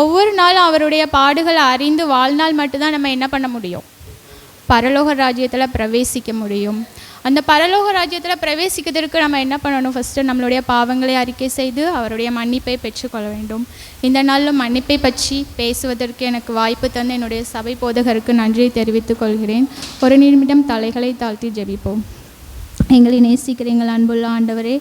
ஒவ்வொரு நாளும் அவருடைய பாடுகளை அறிந்து வாழ்நாள் மட்டும்தான் நம்ம என்ன பண்ண முடியும்? பரலோக ராஜ்யத்தில் பிரவேசிக்க முடியும். அந்த பரலோக ராஜ்யத்தில் பிரவேசிக்கிறதுக்கு நம்ம என்ன பண்ணணும்? ஃபஸ்ட்டு நம்மளுடைய பாவங்களை அறிக்கை செய்து அவருடைய மன்னிப்பை பெற்றுக்கொள்ள வேண்டும். இந்த நாளில் மன்னிப்பை பற்றி பேசுவதற்கு எனக்கு வாய்ப்பு தந்து என்னுடைய சபை போதகருக்கு நன்றியை தெரிவித்துக் கொள்கிறேன். ஒரு நிமிடம் தலைகளை தாழ்த்தி ஜெபிப்போம். எங்களை நேசிக்கிற எங்கள் அன்புள்ள ஆண்டவரே.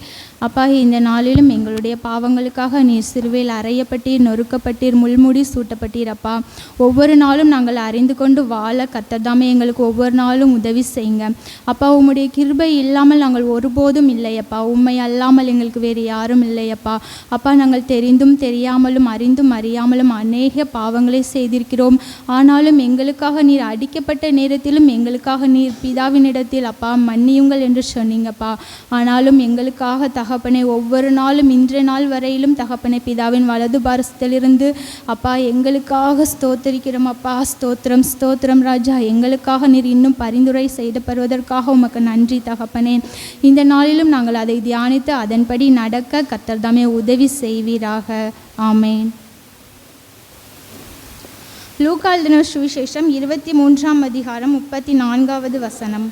அப்பா இந்த நாளிலும் எங்களுடைய பாவங்களுக்காக நீர் சிறுவையில் அறையப்பட்டீர் நொறுக்கப்பட்டீர் முள்முடி சூட்டப்பட்டீர் அப்பா. ஒவ்வொரு நாளும் நாங்கள் அறிந்து கொண்டு வாழ கத்ததாமே எங்களுக்கு ஒவ்வொரு நாளும் உதவி செய்யுங்க. அப்பா உம்முடைய கிருபை இல்லாமல் நாங்கள் ஒருபோதும் இல்லையப்பா உண்மை அல்லாமல் எங்களுக்கு வேறு யாரும் இல்லையப்பா அப்பா நாங்கள் தெரிந்தும் தெரியாமலும் அறிந்தும் அறியாமலும் அநேக பாவங்களை செய்திருக்கிறோம். ஆனாலும் எங்களுக்காக நீர் அடிக்கப்பட்ட நேரத்திலும் எங்களுக்காக நீர் பிதாவினிடத்தில் அப்பா மன்னியுங்கள் என்று சொன்னீங்கப்பா. ஆனாலும் எங்களுக்காக தகப்பனை ஒவ்வொரு நாளும் இன்றைய நாள் வரையிலும் தகப்பனை பிதாவின் வலது பாரசத்திலிருந்து அப்பா எங்களுக்காக ஸ்தோத்தரிக்கிறோம் அப்பா ஸ்தோத்திரம் ஸ்தோத்திரம் ராஜா. எங்களுக்காக நீர் இன்னும் பரிந்துரை செய்தப்படுவதற்காக உமக்கு நன்றி தகப்பனே. இந்த நாளிலும் நாங்கள் அதை தியானித்து அதன்படி நடக்க கர்த்தர் தாமே உதவி செய்வீராக. ஆமேன். லூக்கால் தின சுவிசேஷம் இருபத்தி மூன்றாம் அதிகாரம் முப்பத்தி நான்காவது வசனம்.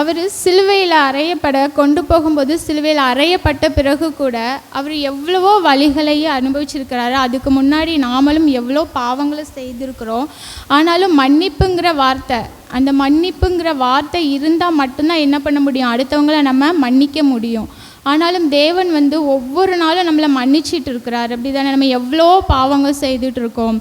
அவர் சிலுவையில் அறையப்பட கொண்டு போகும்போது சிலுவையில் அறையப்பட்ட பிறகு கூட அவர் எவ்வளவோ வழிகளையே அனுபவிச்சிருக்கிறாரு. அதுக்கு முன்னாடி நாமளும் எவ்வளோ பாவங்களை செய்திருக்கிறோம். ஆனாலும் மன்னிப்புங்கிற வார்த்தை அந்த மன்னிப்புங்கிற வார்த்தை இருந்தால் மட்டும்தான் என்ன பண்ண முடியும்? அடுத்தவங்கள நம்ம மன்னிக்க முடியும். ஆனாலும் தேவன் வந்து ஒவ்வொரு நாளும் நம்மளை மன்னிச்சிட்டு இருக்கிறார். அப்படி தானே நம்ம எவ்வளோ பாவங்கள் செய்துட்டு இருக்கோம்.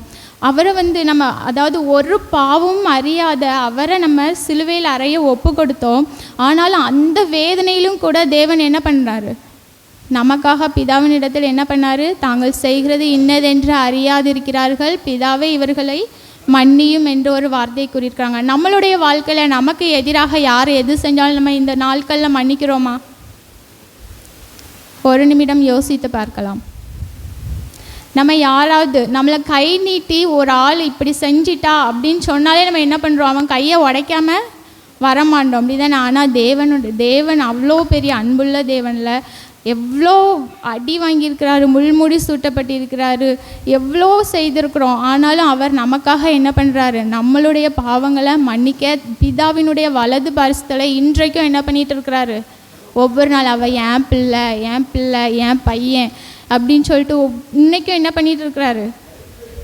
அவரை வந்து நம்ம அதாவது ஒரு பாவமும் அறியாத அவரை நம்ம சிலுவையில் அறைய ஒப்பு கொடுத்தோம் ஆனாலும் அந்த வேதனையிலும் கூட தேவன் என்ன பண்ணுறாரு நமக்காக பிதாவின் இடத்தில் என்ன பண்ணார்? தாங்கள் செய்கிறது இன்னதென்று அறியாதிருக்கிறார்கள். பிதாவே இவர்களை மன்னியும் என்ற ஒரு வார்த்தையை கூறியிருக்காங்க நம்மளுடைய வாழ்க்கையில் நமக்கு எதிராக யார் எது செஞ்சாலும் நம்ம இந்த நாட்களில் மன்னிக்கிறோமா? ஒரு நிமிடம் யோசித்து பார்க்கலாம். நம்ம யாராவது நம்மளை கை நீட்டி ஒரு ஆள் இப்படி செஞ்சிட்டா அப்படின்னு சொன்னாலே நம்ம என்ன பண்ணுறோம் அவன் கையை உடைக்காம வரமாட்டோம். அப்படி தானே ஆனால் தேவனோட தேவன் அவ்வளோ பெரிய அன்புள்ள தேவனில். எவ்வளோ அடி வாங்கியிருக்கிறாரு முள்முடி சூட்டப்பட்டிருக்கிறாரு எவ்வளோ செய்திருக்கிறோம். ஆனாலும் அவர் நமக்காக என்ன பண்ணுறாரு நம்மளுடைய பாவங்களை மன்னிக்க பிதாவினுடைய வலது பரிசுத்தலை இன்றைக்கும் என்ன பண்ணிகிட்டு இருக்கிறாரு? ஒவ்வொரு நாள் அவள் என் பிள்ளை என் பிள்ளை என் பையன் அப்படின்னு சொல்லிட்டு இன்றைக்கும் என்ன பண்ணிட்டு இருக்கிறாரு?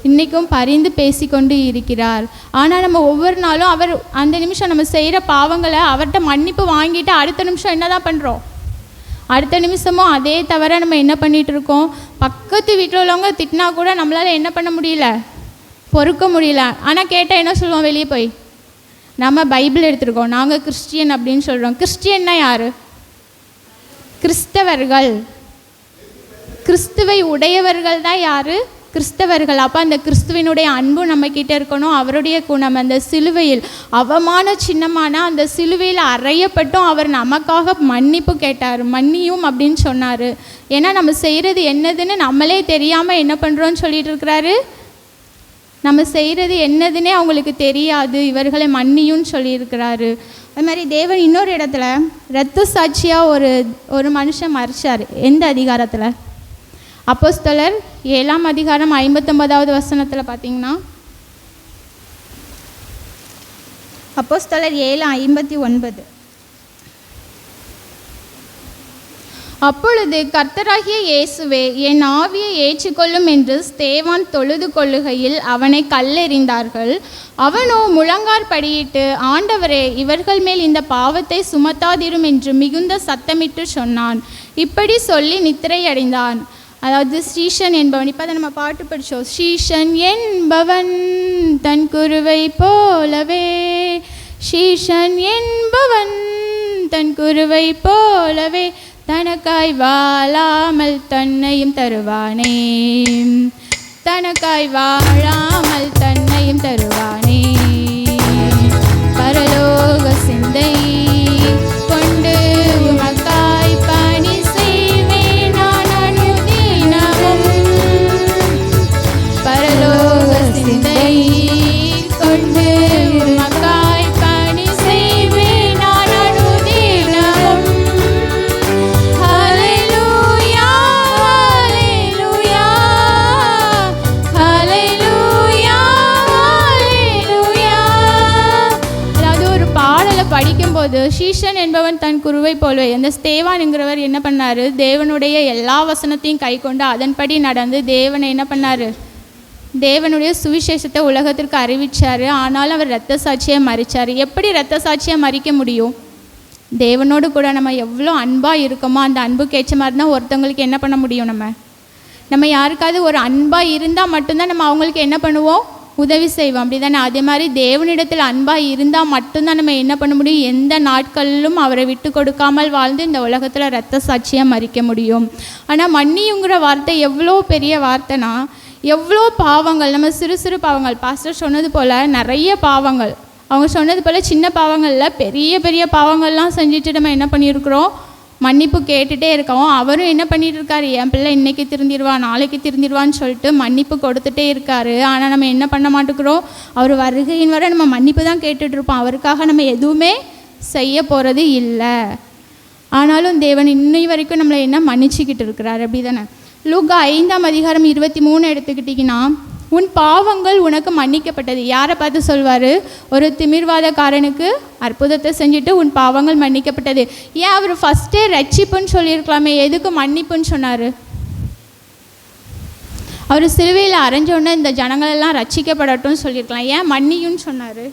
இன்றைக்கும் பரிந்து பேசிக்கொண்டு இருக்கிறார். ஆனால் நம்ம ஒவ்வொரு நாளும் அவர் அந்த நிமிஷம் நம்ம செய்கிற பாவங்களை அவர்கிட்ட மன்னிப்பு வாங்கிட்டு அடுத்த நிமிஷம் என்ன தான் பண்ணுறோம் அடுத்த நிமிஷமும் அதே தவிர நம்ம என்ன பண்ணிட்டு இருக்கோம்? பக்கத்து வீட்டில் உள்ளவங்க திட்டினா கூட நம்மளால் என்ன பண்ண முடியல? பொறுக்க முடியல. ஆனால் கேட்டால் என்ன சொல்லுவோம் வெளியே போய்? நம்ம பைபிள் எடுத்திருக்கோம். நாங்கள் கிறிஸ்டியன் அப்படின்னு சொல்கிறோம் கிறிஸ்டியன்னா யார்? கிறிஸ்தவர்கள். கிறிஸ்துவை உடையவர்கள் தான் யாரு? கிறிஸ்தவர்கள். அப்போ அந்த கிறிஸ்துவினுடைய அன்பு நம்ம இருக்கணும். அவருடைய குணம் அந்த சிலுவையில். அவமான சின்னமான அந்த சிலுவையில் அறையப்பட்டும் அவர் நமக்காக மன்னிப்பு கேட்டார். மன்னியும் அப்படின்னு சொன்னார். ஏன்னா நம்ம செய்கிறது என்னதுன்னு நம்மளே தெரியாமல் என்ன பண்ணுறோன்னு சொல்லிட்டு இருக்கிறாரு. நம்ம செய்கிறது என்னதுன்னே அவங்களுக்கு தெரியாது. இவர்களை மன்னியும்னு சொல்லியிருக்கிறாரு. அது மாதிரி தேவன் இன்னொரு இடத்துல ரத்த சாட்சியாக ஒரு ஒரு மனுஷன் மறிச்சார் எந்த அதிகாரத்தில்? அப்போஸ்தலர் ஏழாம் அதிகாரம் ஐம்பத்தொன்பதாவது வசனத்தில் பார்த்தீங்கன்னா அப்போஸ்தலர் ஏழு ஐம்பத்தி ஒன்பது. அப்பொழுது கர்த்தராகிய இயேசுவே என் ஆவியை ஏற்றுக்கொள்ளும் என்று ஸ்தேவான் தொழுது கொள்ளுகையில் அவனை கல்லெறிந்தார்கள். அவனோ முழங்கார் படியிட்டு ஆண்டவரே இவர்கள் மேல் இந்த பாவத்தை சுமத்தாதிரும் என்று மிகுந்த சத்தமிட்டு சொன்னான். இப்படி சொல்லி நித்திரையடைந்தான். அதாவது ஸ்ரீஷன் என்பவன் இப்போ அதை நம்ம பாட்டு படித்தோம் ஸ்ரீஷன் என்பவன் தன் குருவை போலவே. ஸ்ரீஷன் என்பவன் தன் குருவை போலவே. தனக்காய் வாழாமல் தன்னையும் தருவானே. தனக்காய் வாழாமல் தன்னையும் தருவானே. பரலோ பார்க்கும்போது என்பவன் தன் குருவை போலவே. அந்த ஸ்தேவான்ங்கிறவர் என்ன பண்ணாரு? தேவனுடைய எல்லா வசனத்தையும் கை கொண்டு அதன்படி நடந்து தேவனை என்ன பண்ணார்? தேவனுடைய சுவிசேஷத்தை உலகத்திற்கு அறிவிச்சார். ஆனாலும் அவர் இரத்த சாட்சியை மறிச்சார். எப்படி இரத்த சாட்சியை மறிக்க முடியும்? தேவனோடு கூட நம்ம எவ்வளோ அன்பாக இருக்கோமோ அந்த அன்புக்கு ஏற்ற மாதிரி தான் ஒருத்தவங்களுக்கு என்ன பண்ண முடியும் நம்ம? நம்ம யாருக்காவது ஒரு அன்பாக இருந்தால் மட்டும்தான் நம்ம அவங்களுக்கு என்ன பண்ணுவோம்? உதவி செய்வோம். அப்படி தானே அதே மாதிரி தேவனிடத்தில் அன்பாக இருந்தால் மட்டும்தான் நம்ம என்ன பண்ண முடியும்? எந்த நாட்களிலும் அவரை விட்டு கொடுக்காமல் வாழ்ந்து இந்த உலகத்தில் ரத்த சாட்சியாக மறிக்க முடியும். ஆனால் மன்னியுங்கிற வார்த்தை எவ்வளோ பெரிய வார்த்தைனா எவ்வளோ பாவங்கள் நம்ம சிறு சிறு பாவங்கள். பாஸ்டர் சொன்னது போல் நிறைய பாவங்கள். அவங்க சொன்னது போல் சின்ன பாவங்களில் பெரிய பெரிய பாவங்கள்லாம் செஞ்சுட்டு நம்ம என்ன பண்ணியிருக்கிறோம்? மன்னிப்பு கேட்டுகிட்டே இருக்கோம் அவரும் என்ன பண்ணிட்டு இருக்காரு என் பிள்ளை இன்னைக்கு திருந்திடுவான் நாளைக்கு திருந்திடுவான்னு சொல்லிட்டு மன்னிப்பு கொடுத்துட்டே இருக்காரு. ஆனால் நம்ம என்ன பண்ண மாட்டேங்கிறோம்? அவர் வருகையின் வரை நம்ம மன்னிப்பு தான் கேட்டுட்ருப்போம் அவருக்காக நம்ம எதுவுமே செய்ய போகிறது இல்லை. ஆனாலும் தேவன் இன்னை வரைக்கும் நம்மளை என்ன மன்னிச்சுக்கிட்டு இருக்கிறார்? அப்படி தானே லூக்கா ஐந்தாம் அதிகாரம் இருபத்தி மூணு எடுத்துக்கிட்டிங்கன்னா உன் பாவங்கள் உனக்கு மன்னிக்கப்பட்டது. யாரை பார்த்து சொல்வார்? ஒரு திமிர்வாதக்காரனுக்கு அற்புதத்தை செஞ்சுட்டு உன் பாவங்கள் மன்னிக்கப்பட்டது. ஏன் அவர் ஃபஸ்ட்டே ரட்சிப்புன்னு சொல்லியிருக்கலாமே? எதுக்கு மன்னிப்புன்னு சொன்னார்? அவர் சிலுவையில் அரைஞ்சோடனே இந்த ஜனங்களெல்லாம் ரட்சிக்கப்படட்டும் ரட்சிக்கப்படட்டும்னு சொல்லியிருக்கலாம். ஏன் மன்னியும்னு சொன்னார்?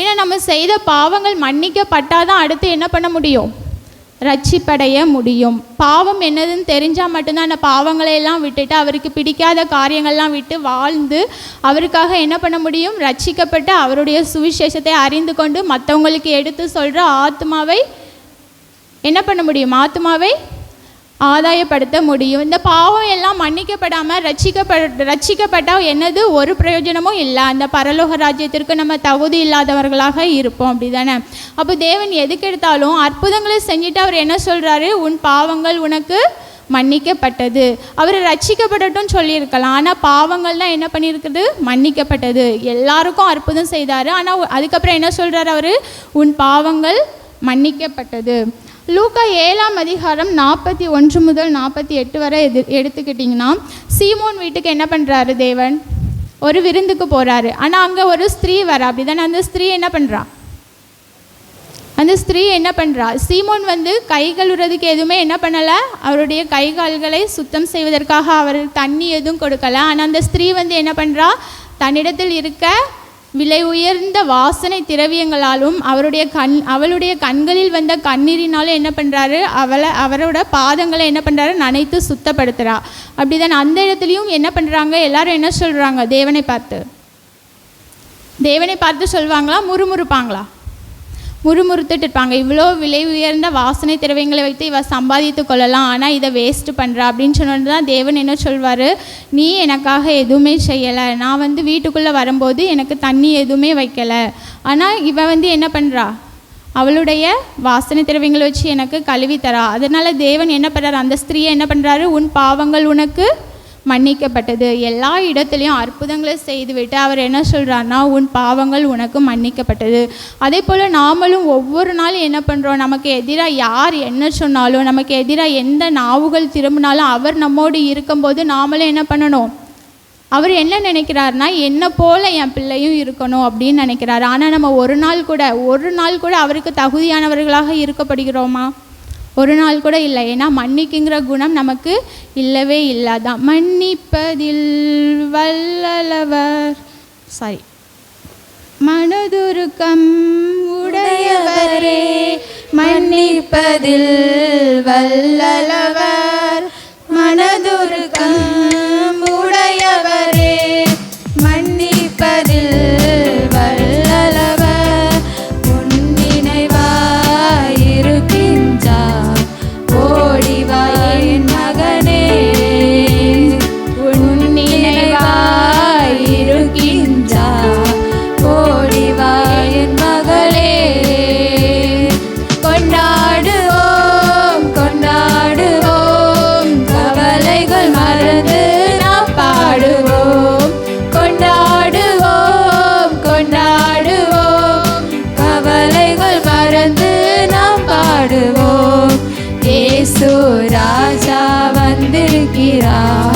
ஏன்னா நம்ம செய்த பாவங்கள் மன்னிக்கப்பட்டாதான் அடுத்து என்ன பண்ண முடியும்? ரட்சிப்படைய முடியும். பாவம் என்னதுன்னு தெரிஞ்சால் மட்டும்தான் அந்த பாவங்களை எல்லாம் விட்டுட்டு அவருக்கு பிடிக்காத காரியங்கள்லாம் விட்டு வாழ்ந்து அவருக்காக என்ன பண்ண முடியும்? ரட்சிக்கப்பட்டு அவருடைய சுவிசேஷத்தை அறிந்து கொண்டு மற்றவங்களுக்கு எடுத்து சொல்கிற ஆத்மாவை என்ன பண்ண முடியும்? ஆத்மாவை ஆதாயப்படுத்த முடியும். இந்த பாவம் எல்லாம் மன்னிக்கப்படாமல் ரட்சிக்கப்பட ரட்சிக்கப்பட்டால் என்னது? ஒரு பிரயோஜனமும் இல்லை. அந்த பரலோக ராஜ்யத்திற்கு நம்ம தகுதி இல்லாதவர்களாக இருப்போம். அப்படி தானே அப்போ தேவன் எதுக்கு எடுத்தாலும் அற்புதங்களை செஞ்சுட்டு அவர் என்ன சொல்கிறாரு உன் பாவங்கள் உனக்கு மன்னிக்கப்பட்டது. அவர் ரட்சிக்கப்படட்டும் சொல்லியிருக்கலாம். ஆனால் பாவங்கள் தான் என்ன பண்ணியிருக்குது? மன்னிக்கப்பட்டது. எல்லாருக்கும் அற்புதம் செய்தார். ஆனால் அதுக்கப்புறம் என்ன சொல்கிறார் அவர்? உன் பாவங்கள் மன்னிக்கப்பட்டது. லூக்கா ஏழாம் அதிகாரம் நாற்பத்தி ஒன்று முதல் நாற்பத்தி எட்டு வரை எது எடுத்துக்கிட்டிங்கன்னா சீமோன் வீட்டுக்கு என்ன பண்ணுறாரு தேவன்? ஒரு விருந்துக்கு போகிறாரு ஆனால் அங்கே ஒரு ஸ்திரீ வர. அப்படி தானே அந்த ஸ்திரீ என்ன பண்ணுறா அந்த ஸ்திரீ என்ன பண்ணுறா சீமோன் வந்து கை கழுவுறதுக்கு எதுவுமே என்ன பண்ணலை. அவருடைய கை கால்களை சுத்தம் செய்வதற்காக அவர் தண்ணி எதுவும் கொடுக்கல. ஆனால் அந்த ஸ்திரீ வந்து என்ன பண்ணுறா தன்னிடத்தில் இருக்க விலை உயர்ந்த வாசனை திரவியங்களாலும் அவருடைய கண் அவளுடைய கண்களில் வந்த கண்ணீரினாலும் என்ன பண்ணுறாரு அவளை அவரோட பாதங்களை என்ன பண்ணுறாரு நனைத்து சுத்தப்படுத்துகிறா அப்படிதான் அந்த இடத்துலையும் என்ன பண்ணுறாங்க எல்லாரும் என்ன சொல்கிறாங்க தேவனை பார்த்து. தேவனை பார்த்து சொல்லுவாங்களா முறுமுறுப்பாங்களா? முறுமுறுத்துட்டு இருப்பாங்க இவ்வளோ விலை உயர்ந்த வாசனை திரவியங்களை வைத்து இவ சம்பாதித்து கொள்ளலாம். ஆனால் இதை வேஸ்ட் பண்ணுறா அப்படின்னு சொன்னது தான் தேவன் என்ன சொல்வார்? நீ எனக்காக எதுவுமே செய்யலை. நான் வந்து வீட்டுக்குள்ளே வரும்போது எனக்கு தண்ணி எதுவுமே வைக்கலை. ஆனால் இவ வந்து என்ன பண்ணுறா அவளுடைய வாசனை திரவியங்களை வச்சு எனக்கு கழுவி தரா. அதனால் தேவன் என்ன பண்ணுறாரு அந்த ஸ்திரீயை என்ன பண்ணுறாரு உன் பாவங்கள் உனக்கு மன்னிக்கப்பட்டது. எல்லா இடத்துலையும் அற்புதங்களை செய்துவிட்டு அவர் என்ன சொல்கிறாருன்னா உன் பாவங்கள் உனக்கு மன்னிக்கப்பட்டது. அதே போல் நாமளும் ஒவ்வொரு நாளும் என்ன பண்ணுறோம் நமக்கு எதிராக யார் என்ன சொன்னாலும் நமக்கு எதிராக எந்த நாவுகள் திரும்பினாலும் அவர் நம்மோடு இருக்கும்போது நாமளும் என்ன பண்ணணும்? அவர் என்ன நினைக்கிறாருனா என்ன போல என் பிள்ளையும் இருக்கணும் அப்படின்னு நினைக்கிறாரு. ஆனால் நம்ம ஒரு நாள் கூட ஒரு நாள் கூட அவருக்கு தகுதியானவர்களாக இருக்கப்படுகிறோமா? ஒரு நாள் கூட இல்லை. ஏன்னா மன்னிக்குங்கிற குணம் நமக்கு இல்லவே இல்லாதான் மன்னிப்பதில் வல்லவர் சாரி மனதுருக்கம் உடையவரே மன்னிப்பதில் வல்லவர் மனதுருக்கம் yeah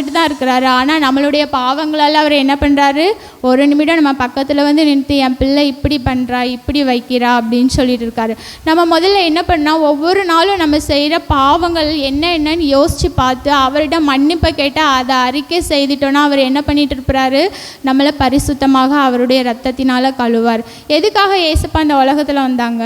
வந்துட்டு தான் இருக்கிறாரு. ஆனால் நம்மளுடைய பாவங்களால் அவர் என்ன பண்ணுறாரு ஒரு நிமிடம் நம்ம பக்கத்தில் வந்து நிறுத்தி என் பிள்ளை இப்படி பண்ணுறா இப்படி வைக்கிறா அப்படின்னு சொல்லிட்டு இருக்காரு. நம்ம முதல்ல என்ன பண்ணால் ஒவ்வொரு நாளும் நம்ம செய்கிற பாவங்கள் என்ன என்னன்னு யோசித்து பார்த்து அவரிடம் மன்னிப்பை கேட்டால் அதை அறிக்கை செய்துட்டோன்னா அவர் என்ன பண்ணிட்டு இருப்பாரு? நம்மளை பரிசுத்தமாக அவருடைய ரத்தத்தினால் கழுவார். எதுக்காக ஏசப்பா அந்த உலகத்தில் வந்தாங்க?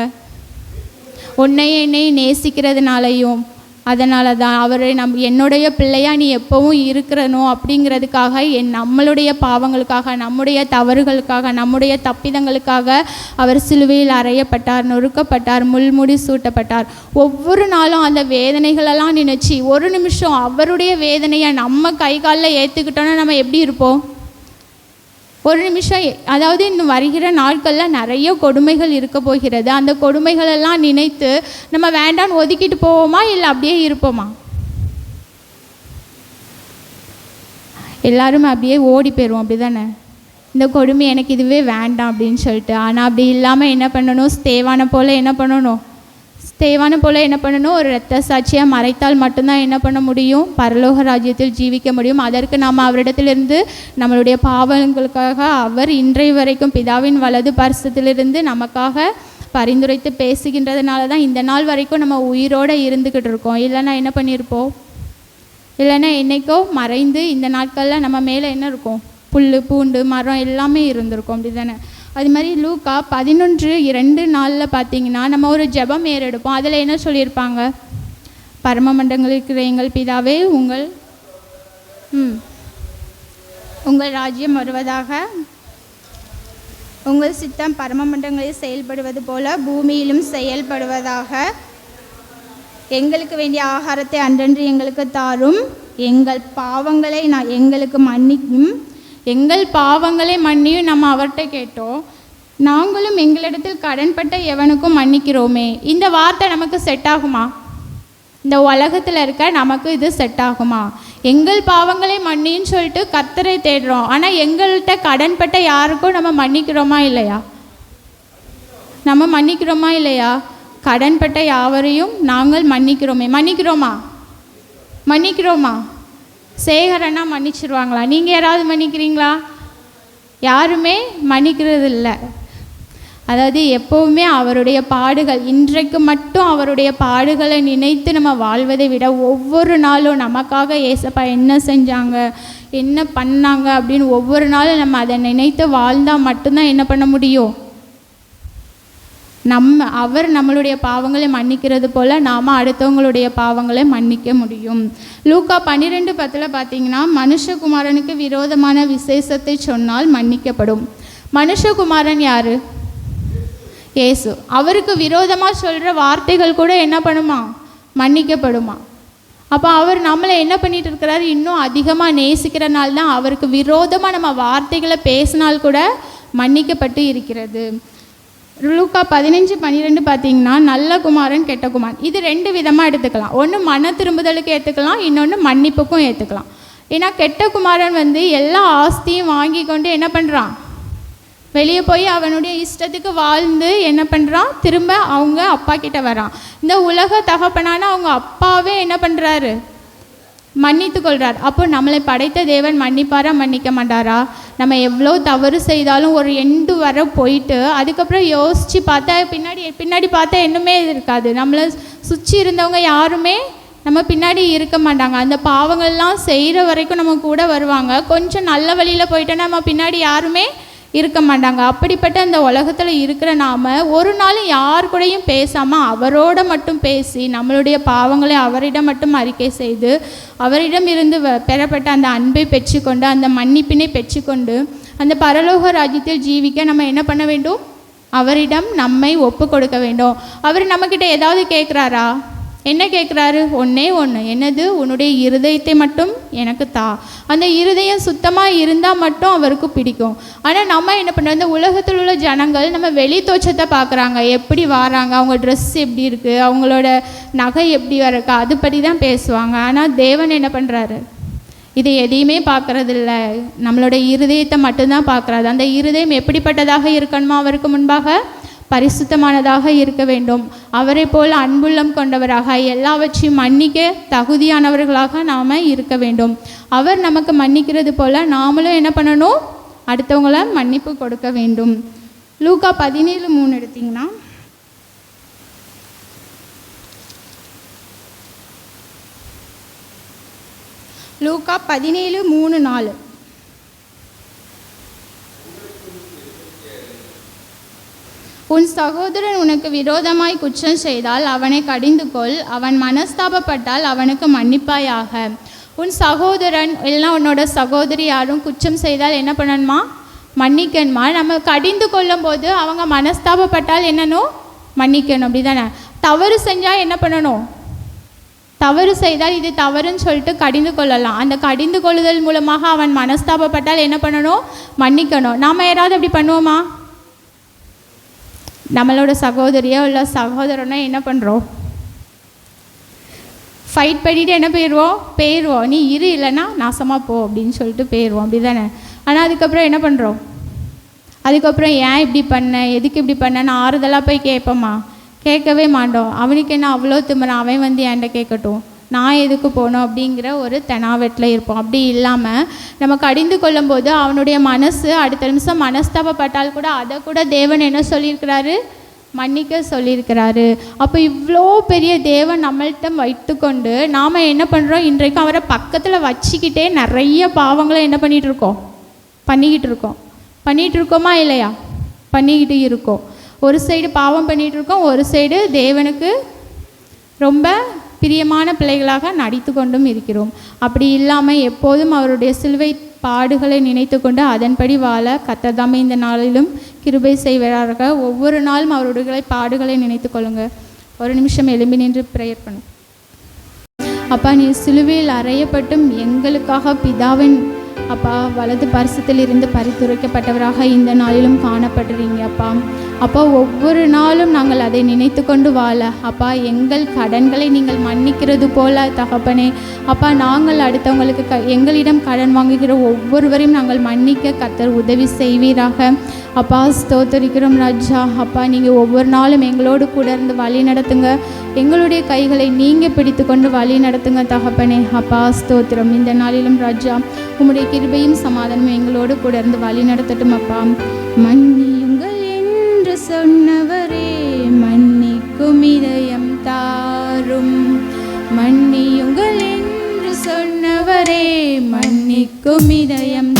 உன்னையே என்னை நேசிக்கிறதுனாலையும். அதனால தான் அவரை நம் என்னுடைய பிள்ளையாக நீ எப்பவும் இருக்கிறனோ அப்படிங்கிறதுக்காக என் நம்மளுடைய பாவங்களுக்காக நம்முடைய தவறுகளுக்காக நம்முடைய தப்பிதங்களுக்காக அவர் சிலுவையில் அறையப்பட்டார் நொறுக்கப்பட்டார் முள்முடி சூட்டப்பட்டார். ஒவ்வொரு நாளும் அந்த வேதனைகளெல்லாம் நினச்சி ஒரு நிமிஷம் அவருடைய வேதனையை நம்ம கை காலில் ஏற்றுக்கிட்டோன்னா நம்ம எப்படி இருப்போம்? ஒரு நிமிஷம் அதாவது இன்னும் வருகிற நாட்களில் நிறைய கொடுமைகள் இருக்க போகிறது. அந்த கொடுமைகளெல்லாம் நினைத்து நம்ம வேண்டான்னு ஒதுக்கிட்டு போவோமா? இல்லை அப்படியே இருப்போமா? எல்லாரும் அப்படியே ஓடி போயிடுவோம் அப்படி தானே இந்த கொடுமை எனக்கு இதுவே வேண்டாம் அப்படின்னு சொல்லிட்டு. ஆனால் அப்படி இல்லாமல் என்ன பண்ணணும்? தேவான போல் என்ன பண்ணணும்? தேவான போல் என்ன பண்ணணும்? ஒரு இரத்த சாட்சியாக மறைத்தால் மட்டும்தான் என்ன பண்ண முடியும்? பரலோக ராஜ்யத்தில் ஜீவிக்க முடியும். அதற்கு நாம் அவரிடத்திலிருந்து நம்மளுடைய பாவங்களுக்காக அவர் இன்றைய வரைக்கும் பிதாவின் வலது பரிசத்திலிருந்து நமக்காக பரிந்துரைத்து பேசுகின்றதுனால தான் இந்த நாள் வரைக்கும் நம்ம உயிரோடு இருந்துக்கிட்டு இருக்கோம். இல்லைன்னா என்ன பண்ணியிருப்போம்? இல்லைன்னா என்னைக்கோ மறைந்து இந்த நாட்களில் நம்ம மேலே என்ன இருக்கும்? புல் பூண்டு மரம் எல்லாமே இருந்திருக்கும். அப்படி தானே அது மாதிரி லூக்கா பதினொன்று இரண்டு நாளில் பார்த்தீங்கன்னா நம்ம ஒரு ஜெபம் ஏறெடுப்போம். அதில் என்ன சொல்லியிருப்பாங்க? பரமமண்டங்களில் இருக்கிற எங்கள் பிதாவே உங்கள் ம் உங்கள் ராஜ்யம் வருவதாக. உங்கள் சித்தம் பரமமண்டங்களில் செயல்படுவது போல பூமியிலும் செயல்படுவதாக. எங்களுக்கு வேண்டிய ஆகாரத்தை அன்றன்று எங்களுக்கு தாரும். எங்கள் பாவங்களை நான் எங்களுக்கு மன்னிக்கும். எங்கள் பாவங்களை மன்னியும் நம்ம அவர்கிட்ட கேட்டோம். நாங்களும் எங்களிடத்தில் கடன்பட்ட எவனுக்கும் மன்னிக்கிறோமே. இந்த வார்த்தை நமக்கு செட் ஆகுமா? இந்த உலகத்தில் இருக்க நமக்கு இது செட் ஆகுமா? எங்கள் பாவங்களை மன்னின்னு சொல்லிட்டு கர்த்தரை தேடுறோம். ஆனால் எங்கள்கிட்ட கடன்பட்ட யாருக்கும் நம்ம மன்னிக்கிறோமா இல்லையா? நம்ம மன்னிக்கிறோமா இல்லையா? கடன்பட்ட யாவரையும் நாங்கள் மன்னிக்கிறோமே. மன்னிக்கிறோமா? மன்னிக்கிறோமா? சேகரனா மன்னிச்சிருவாங்களா? நீங்கள் யாராவது மன்னிக்கிறீங்களா? யாருமே மன்னிக்கிறது இல்லை அதாவது எப்போவுமே அவருடைய பாடுகள் இன்றைக்கு மட்டும் அவருடைய பாடுகளை நினைத்து நம்ம வாழ்வதை விட ஒவ்வொரு நாளும் நமக்காக ஏசப்பா என்ன செஞ்சாங்க என்ன பண்ணாங்க அப்படின்னு ஒவ்வொரு நாளும் நம்ம அதை நினைத்து வாழ்ந்தால் மட்டும்தான் என்ன பண்ண முடியும்? நம்ம அவர் நம்மளுடைய பாவங்களை மன்னிக்கிறது போல் நாம் அடுத்தவங்களுடைய பாவங்களை மன்னிக்க முடியும். லூக்கா பன்னிரெண்டு பத்தில் பார்த்தீங்கன்னா மனுஷகுமாரனுக்கு விரோதமான விசேஷத்தை சொன்னால் மன்னிக்கப்படும். மனுஷகுமாரன் யார்? ஏசு. அவருக்கு விரோதமாக சொல்கிற வார்த்தைகள் கூட என்ன பண்ணுமா? மன்னிக்கப்படுமா. அப்போ அவர் நம்மளை என்ன பண்ணிட்டு இருக்கிறாரு? இன்னும் அதிகமாக நேசிக்கிறனால தான் அவருக்கு விரோதமாக நம்ம வார்த்தைகளை பேசினால் கூட மன்னிக்கப்பட்டு இருக்கிறது. லூக்கா பதினஞ்சு பன்னிரெண்டு பார்த்தீங்கன்னா நல்ல குமாரன் கெட்ட குமார் இது ரெண்டு விதமாக எடுத்துக்கலாம். ஒன்று மன திரும்புதலுக்கு ஏற்றுக்கலாம் இன்னொன்று மன்னிப்புக்கும் ஏற்றுக்கலாம் ஏன்னா கெட்ட குமாரன் வந்து எல்லா ஆஸ்தியும் வாங்கி கொண்டு என்ன பண்ணுறான் வெளியே போய் அவனுடைய இஷ்டத்துக்கு வாழ்ந்து என்ன பண்ணுறான் திரும்ப அவங்க அப்பா கிட்ட வரான். இந்த உலக தகப்பனான அவங்க அப்பாவே என்ன பண்ணுறாரு மன்னித்து கொள்கிறார் அப்போ நம்மளை படைத்த தேவன் மன்னிப்பாரா மன்னிக்க மாட்டாரா? நம்ம எவ்வளோ தவறு செய்தாலும் ஒரு எண்டு வர போயிட்டு அதுக்கப்புறம் யோசித்து பார்த்தா பின்னாடி பின்னாடி பார்த்தா இன்னுமே இருக்காது. நம்மளை சுற்றி இருந்தவங்க யாருமே நம்ம பின்னாடி இருக்க மாட்டாங்க. அந்த பாவங்கள்லாம் செய்கிற வரைக்கும் நம்ம கூட வருவாங்க. கொஞ்சம் நல்ல வழியில் போயிட்டோன்னா நம்ம பின்னாடி யாருமே இருக்க மாட்டாங்க. அப்படிப்பட்ட அந்த உலகத்தில் இருக்கிற நாம ஒரு நாள் யார் கூடயும் பேசாமல் அவரோட மட்டும் பேசி நம்மளுடைய பாவங்களை அவரிடம் மட்டும் அறிக்கை செய்து அவரிடம் இருந்து வ- பெறப்பட்ட அந்த அன்பை பெற்றுக்கொண்டு அந்த மன்னிப்பினை பெற்றுக்கொண்டு அந்த பரலோக ராஜ்யத்தில் ஜீவிக்க நம்ம என்ன பண்ண வேண்டும்? அவரிடம் நம்மை ஒப்பு கொடுக்க வேண்டும். அவர் நம்மக்கிட்ட ஏதாவது கேட்குறாரா? என்ன கேட்குறாரு? ஒன்றே ஒன்று என்னது? உன்னுடைய இருதயத்தை மட்டும் எனக்கு தா. அந்த இருதயம் சுத்தமாக இருந்தால் மட்டும் அவருக்கு பிடிக்கும். ஆனால் நம்ம என்ன பண்ணுறோம் இந்த உலகத்தில் உள்ள ஜனங்கள் நம்ம வெளி தோற்றத்தை பார்க்குறாங்க. எப்படி வராங்க? அவங்க ட்ரெஸ் எப்படி இருக்குது அவங்களோட நகை எப்படி வரக்கா அதுபடி தான் பேசுவாங்க. ஆனால் தேவன் என்ன பண்ணுறாரு இது எதையுமே பார்க்கறதில்ல. நம்மளோட இருதயத்தை மட்டும்தான் பார்க்குறாரு. அந்த இருதயம் எப்படிப்பட்டதாக இருக்கணுமோ அவருக்கு முன்பாக பரிசுத்தமானதாக இருக்க வேண்டும். அவரை போல் அன்புள்ளம் கொண்டவராக எல்லாவற்றையும் மன்னிக்க தகுதியானவர்களாக நாம் இருக்க வேண்டும். அவர் நமக்கு மன்னிக்கிறது போல் நாமளும் என்ன பண்ணணும்? அடுத்தவங்கள மன்னிப்பு கொடுக்க வேண்டும். லூக்கா பதினேழு மூணு எடுத்தீங்கன்னா. லூக்கா பதினேழு மூணு நாலு. உன் சகோதரன் உனக்கு விரோதமாய் குற்றம் செய்தால் அவனை கடிந்து கொள் அவன் மனஸ்தாபப்பட்டால் அவனுக்கு மன்னிப்பாயாக. உன் சகோதரன் இல்லைன்னா உன்னோட சகோதரி யாரும் குற்றம் செய்தால் என்ன பண்ணணுமா? மன்னிக்கணுமா? நம்ம கடிந்து கொள்ளும் போது அவங்க மனஸ்தாபப்பட்டால் என்னணும் மன்னிக்கணும். அப்படிதானே? தவறு செஞ்சால் என்ன பண்ணணும்? தவறு செய்தால் இது தவறுன்னு சொல்லிட்டு கடிந்து கொள்ளலாம் அந்த கடிந்து கொள்ளுதல் மூலமாக அவன் மனஸ்தாபப்பட்டால் என்ன பண்ணணும்? மன்னிக்கணும். நாம் யாராவது அப்படி பண்ணுவோமா? நம்மளோட சகோதரியோ இல்லை சகோதரனோ என்ன பண்ணுறோம் ஃபைட் பண்ணிட்டு என்ன போயிடுவோம் போயிடுவோம் நீ இரு இல்லைன்னா நாசமாக போ அப்படின்னு சொல்லிட்டு போயிடுவோம் அப்படி தானே ஆனால் அதுக்கப்புறம் என்ன பண்ணுறோம் அதுக்கப்புறம் ஏன் இப்படி பண்ண? எதுக்கு இப்படி பண்ணேன்னு ஆறுதலாக போய் கேட்போம்மா. கேட்கவே மாட்டோம். அவனுக்கு என்ன அவ்வளோ திமிரன் அவன் வந்து என்கிட்ட கேட்கட்டும். நான் எதுக்கு போகணும் அப்படிங்கிற ஒரு தெனாவெட்டில் இருப்போம். அப்படி இல்லாமல் நம்ம கடிந்து கொள்ளும்போது அவனுடைய மனசு அடுத்த நிமிஷம் மனஸ்தாபப்பட்டால் கூட அதை கூட தேவன் என்ன சொல்லியிருக்கிறாரு? மன்னிக்க சொல்லியிருக்கிறாரு. அப்போ இவ்வளோ பெரிய தேவன் நம்மள்கிட்ட வைத்துக்கொண்டு நாம் என்ன பண்ணுறோம் இன்றைக்கும் அவரை பக்கத்தில் வச்சுக்கிட்டே நிறைய பாவங்களை என்ன பண்ணிகிட்டு இருக்கோம் பண்ணிக்கிட்டு இருக்கோம் பண்ணிகிட்டு இருக்கோமா இல்லையா? பண்ணிக்கிட்டு இருக்கோம். ஒரு சைடு பாவம் பண்ணிகிட்டு இருக்கோம் ஒரு சைடு தேவனுக்கு ரொம்ப பிரியமான பிள்ளைகளாக நடித்து கொண்டும் இருக்கிறோம். அப்படி இல்லாமல் எப்போதும் அவருடைய சிலுவை பாடுகளை நினைத்து கொண்டு அதன்படி வாழ கத்ததாமே இந்த நாளிலும் கிருபை செய்வராக. ஒவ்வொரு நாளும் அவருடைய பாடுகளை நினைத்து கொள்ளுங்க. ஒரு நிமிஷம் எழும்பி நின்று ப்ரேயர் பண்ணும் அப்பா நீ சிலுவையில் அறையப்பட்டும் எங்களுக்காக பிதாவின் அப்பா வலது பரிசத்தில் இருந்து பரிந்துரைக்கப்பட்டவராக இந்த நாளிலும் காணப்படுறீங்க அப்பா. அப்பா ஒவ்வொரு நாளும் நாங்கள் அதை நினைத்து கொண்டு வாழ. அப்பா எங்கள் கடன்களை நீங்கள் மன்னிக்கிறது போல தகப்பனே. அப்பா நாங்கள் அடுத்தவங்களுக்கு க எங்களிடம் கடன் வாங்குகிற ஒவ்வொருவரையும் நாங்கள் மன்னிக்க கத்தர் உதவி செய்வீராக. அப்பா ஸ்தோத்தரிக்கிறோம் ராஜா. அப்பா நீங்கள் ஒவ்வொரு நாளும் எங்களோடு கூட இருந்து வழி நடத்துங்க. எங்களுடைய கைகளை நீங்கள் பிடித்து கொண்டு வழி நடத்துங்க தகப்பனே. அப்பா ஸ்தோத்திரம். இந்த நாளிலும் ராஜா உம்முடைய கிருபையும் சமாதானமும் எங்களோடு கூட இருந்து வழி நடத்தட்டும் அப்பா. மன்னி சொன்னவரே மன்னிக்கும் இதயம் தாரும். மன்னியுங்கள் என்று சொன்னவரே மன்னிக்கும் இதயம்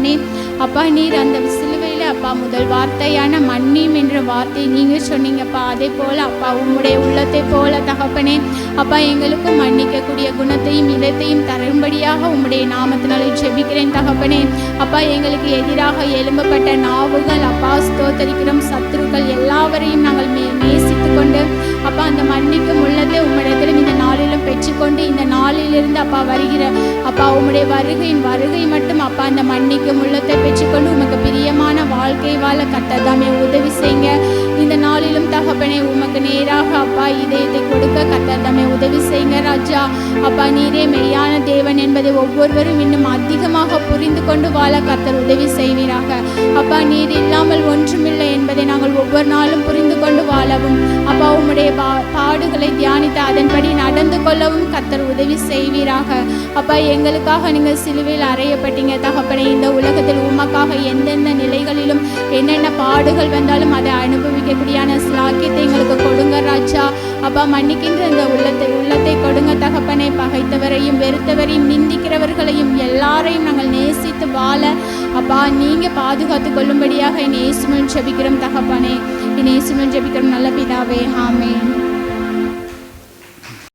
தகப்பனே அப்பா நீர் அந்த சிலுவையில் அப்பா முதல் வார்த்தையான மன்னியும் என்ற வார்த்தை நீங்கள் சொன்னீங்கப்பா. அதே போல் அப்பா உம்முடைய உள்ளத்தை போல தகப்பனே அப்பா எங்களுக்கும் மன்னிக்கக்கூடிய குணத்தையும் இதத்தையும் தரும்படியாக உம்முடைய நாமத்தினாலே ஜெபிக்கிறேன் தகப்பனே. அப்பா எங்களுக்கு எதிராக எழும்பப்பட்ட நாவுகள் அப்பா ஸ்தோத்தரிக்கிறோம். சத்துருக்கள் எல்லாவரையும் நாங்கள் மே நேசித்து கொண்டு அப்பா அந்த மன்னிக்கும் உள்ளத்தை உம்மிடத்திலும் இந்த பெற்றுக்கொண்டு இந்த நாளிலிருந்து அப்பா வருகிற அப்பா உம்முடைய வருகையின் வருகை மட்டும் அப்பா அந்த மன்னிக்கும் உள்ளத்தை பெற்றுக்கொண்டு உமக்கு பிரியமான வாழ்க்கை வாழ கத்ததாமே உதவி செய்யுங்க. இந்த நாளிலும் தகப்பனே உமக்கு நேராக அப்பா இதயத்தை கொடுக்க கத்ததாமே உதவி செய்யுங்க ராஜா. அப்பா நீரே மெய்யான தேவன் என்பதை ஒவ்வொருவரும் இன்னும் அதிகமாக புரிந்து கொண்டு வாழ கர்த்தர் உதவி செய்வீராக. அப்பா நீர் இல்லாமல் ஒன்றுமில்லை என்பதை நாங்கள் ஒவ்வொரு நாளும் புரிந்து கொண்டு வாழவும். அப்பா உம்முடைய பா- பாடுகளை தியானித்து அதன்படி நடந்து கொள்ளவும் கர்த்தர் உதவி செய்வீராக. அப்பா எங்களுக்காக நீங்கள் சிலுவையில் அறையப்பட்டீங்க. தகப்பனே இந்த உலகத்தில் உமக்காக எந்தெந்த நிலைகளிலும் என்னென்ன பாடுகள் வந்தாலும் அதை அனுபவிக்கக்கூடியான சிலாக்கியத்தை எங்களுக்கு கொடுங்க ராஜா. அப்பா மன்னிக்கின்ற இந்த உள்ளத்தை உள்ளத்தை கொடுங்க தகப்பனை பகைத்தவரையும் வெறுத்தவரையும் நிந்திக்கிறவர்களையும் எல்லாரையும் நாங்கள் நேசித்து வாழ. அப்பா நீங்கள் பாதுகாத்து கொள்ளும்படியாக என் இயேசுமன் ஜபிக்கிறோம் தகப்பனே. என் இயேசுமன் ஜபிக்கிறோம் நல்ல பிதாவே. ஆமென்.